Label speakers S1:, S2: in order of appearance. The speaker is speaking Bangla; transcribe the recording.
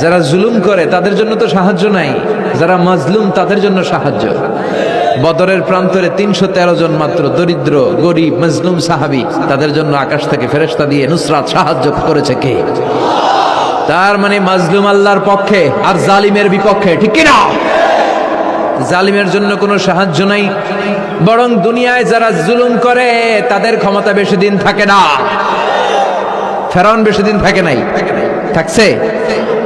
S1: যারা জুলুম করে, তাদের জন্য তো সাহায্য নাই। যারা মজলুম, তাদের জন্য সাহায্য। বদরের প্রান্তরে তিনশো তেরো জন মাত্র দরিদ্র, গরিব, মজলুম সাহাবি, তাদের জন্য আকাশ থেকে ফেরেশতা দিয়ে নুসরাত সাহায্য করেছে কে? তার মানে মাজলুম আল্লাহর পক্ষে আর জালিমের বিপক্ষে, ঠিক কিনা? জালিমের জন্য কোনো সাহায্য নাই। বরং দুনিয়ায় যারা জুলুম করে, তাদের ক্ষমতা বেশি দিন থাকে না। ফেরাউন বেশি দিন থাকে নাই। থাকছে?